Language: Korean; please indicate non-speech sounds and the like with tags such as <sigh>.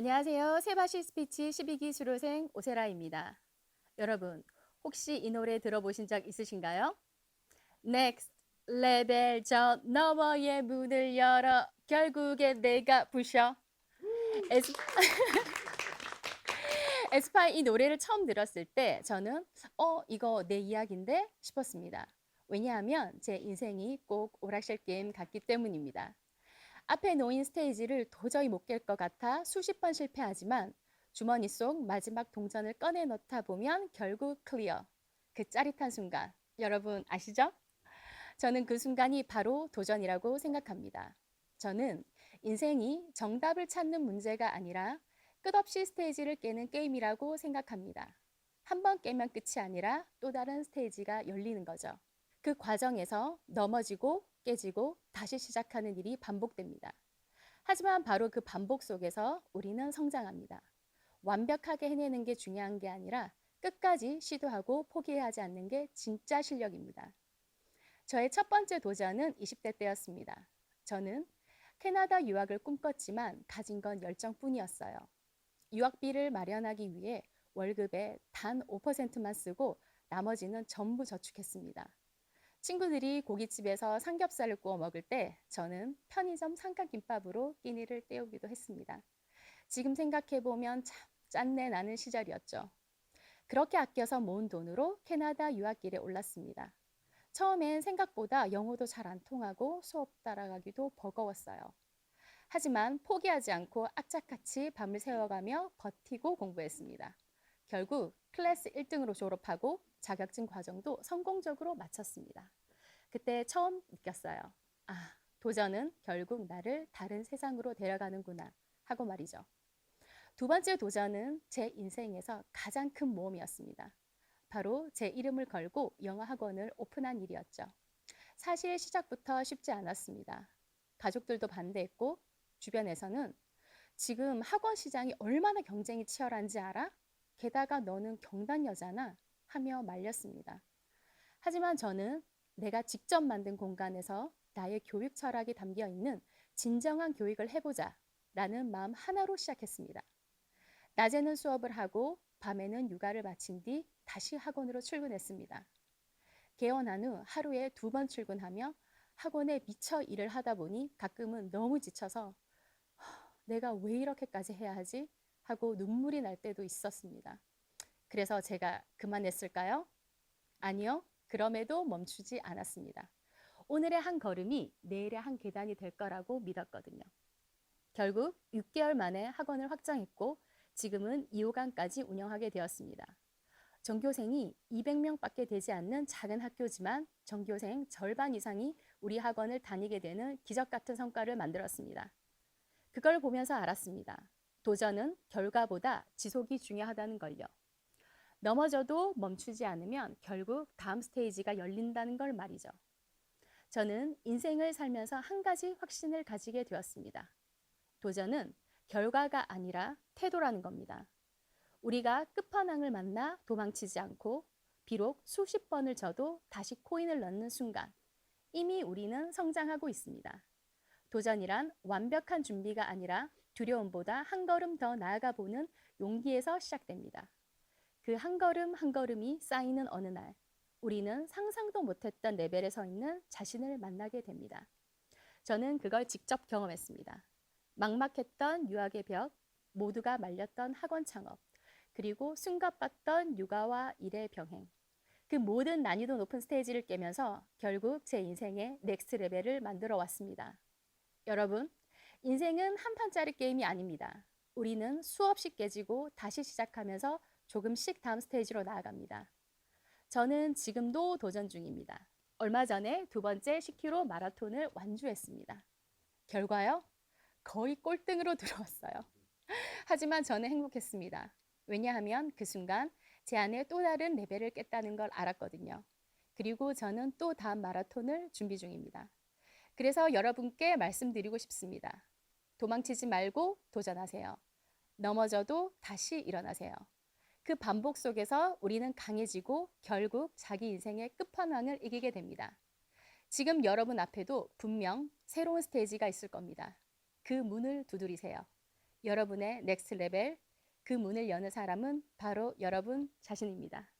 안녕하세요. 세바시 스피치 12기 수료생 오세라입니다. 여러분, 혹시 이 노래 들어보신 적 있으신가요? Next 레벨 저 너머의 문을 열어 결국에 내가 부셔. 에스... <laughs> 에스파이 이 노래를 처음 들었을 때 저는 어 이거 내 이야기인데 싶었습니다. 왜냐하면 제 인생이 꼭 오락실 게임 같기 때문입니다. 앞에 놓인 스테이지를 도저히 못 깰 것 같아 수십 번 실패하지만 주머니 속 마지막 동전을 꺼내 넣다 보면 결국 클리어. 그 짜릿한 순간. 여러분 아시죠? 저는 그 순간이 바로 도전이라고 생각합니다. 저는 인생이 정답을 찾는 문제가 아니라 끝없이 스테이지를 깨는 게임이라고 생각합니다. 한 번 깨면 끝이 아니라 또 다른 스테이지가 열리는 거죠. 그 과정에서 넘어지고 깨지고 다시 시작하는 일이 반복됩니다. 하지만 바로 그 반복 속에서 우리는 성장합니다. 완벽하게 해내는 게 중요한 게 아니라 끝까지 시도하고 포기하지 않는 게 진짜 실력입니다. 저의 첫 번째 도전은 20대 때였습니다. 저는 캐나다 유학을 꿈꿨지만 가진 건 열정뿐이었어요. 유학비를 마련하기 위해 월급의 단 5%만 쓰고 나머지는 전부 저축했습니다. 친구들이 고깃집에서 삼겹살을 구워 먹을 때 저는 편의점 삼각김밥으로 끼니를 때우기도 했습니다. 지금 생각해보면 참 짠내 나는 시절이었죠. 그렇게 아껴서 모은 돈으로 캐나다 유학길에 올랐습니다. 처음엔 생각보다 영어도 잘 안 통하고 수업 따라가기도 버거웠어요. 하지만 포기하지 않고 악착같이 밤을 새워가며 버티고 공부했습니다. 결국 클래스 1등으로 졸업하고 자격증 과정도 성공적으로 마쳤습니다. 그때 처음 느꼈어요. 아, 도전은 결국 나를 다른 세상으로 데려가는구나 하고 말이죠. 두 번째 도전은 제 인생에서 가장 큰 모험이었습니다. 바로 제 이름을 걸고 영어 학원을 오픈한 일이었죠. 사실 시작부터 쉽지 않았습니다. 가족들도 반대했고 주변에서는 지금 학원 시장이 얼마나 경쟁이 치열한지 알아? 게다가 너는 경단 여자나 하며 말렸습니다. 하지만 저는 내가 직접 만든 공간에서 나의 교육 철학이 담겨 있는 진정한 교육을 해보자 라는 마음 하나로 시작했습니다. 낮에는 수업을 하고 밤에는 육아를 마친 뒤 다시 학원으로 출근했습니다. 개원한 후 하루에 두 번 출근하며 학원에 미쳐 일을 하다 보니 가끔은 너무 지쳐서 내가 왜 이렇게까지 해야 하지? 하고 눈물이 날 때도 있었습니다. 그래서 제가 그만했을까요? 아니요. 그럼에도 멈추지 않았습니다. 오늘의 한 걸음이 내일의 한 계단이 될 거라고 믿었거든요. 결국 6개월 만에 학원을 확장했고 지금은 2호관까지 운영하게 되었습니다. 전교생이 200명밖에 되지 않는 작은 학교지만 전교생 절반 이상이 우리 학원을 다니게 되는 기적 같은 성과를 만들었습니다. 그걸 보면서 알았습니다. 도전은 결과보다 지속이 중요하다는 걸요. 넘어져도 멈추지 않으면 결국 다음 스테이지가 열린다는 걸 말이죠. 저는 인생을 살면서 한 가지 확신을 가지게 되었습니다. 도전은 결과가 아니라 태도라는 겁니다. 우리가 끝판왕을 만나 도망치지 않고 비록 수십 번을 져도 다시 코인을 넣는 순간 이미 우리는 성장하고 있습니다. 도전이란 완벽한 준비가 아니라 두려움보다 한 걸음 더 나아가 보는 용기에서 시작됩니다. 그 한 걸음 한 걸음이 쌓이는 어느 날 우리는 상상도 못했던 레벨에 서 있는 자신을 만나게 됩니다. 저는 그걸 직접 경험했습니다. 막막했던 유학의 벽, 모두가 말렸던 학원 창업, 그리고 숨가빴던 육아와 일의 병행. 그 모든 난이도 높은 스테이지를 깨면서 결국 제 인생의 넥스트 레벨을 만들어 왔습니다. 여러분, 인생은 한 판짜리 게임이 아닙니다. 우리는 수없이 깨지고 다시 시작하면서 조금씩 다음 스테이지로 나아갑니다. 저는 지금도 도전 중입니다. 얼마 전에 두 번째 10km 마라톤을 완주했습니다. 결과요? 거의 꼴등으로 <laughs> 들어왔어요. 하지만 저는 행복했습니다. 왜냐하면 그 순간 제 안에 또 다른 레벨을 깼다는 걸 알았거든요. 그리고 저는 또 다음 마라톤을 준비 중입니다. 그래서 여러분께 말씀드리고 싶습니다. 도망치지 말고 도전하세요. 넘어져도 다시 일어나세요. 그 반복 속에서 우리는 강해지고 결국 자기 인생의 끝판왕을 이기게 됩니다. 지금 여러분 앞에도 분명 새로운 스테이지가 있을 겁니다. 그 문을 두드리세요. 여러분의 넥스트 레벨 그 문을 여는 사람은 바로 여러분 자신입니다.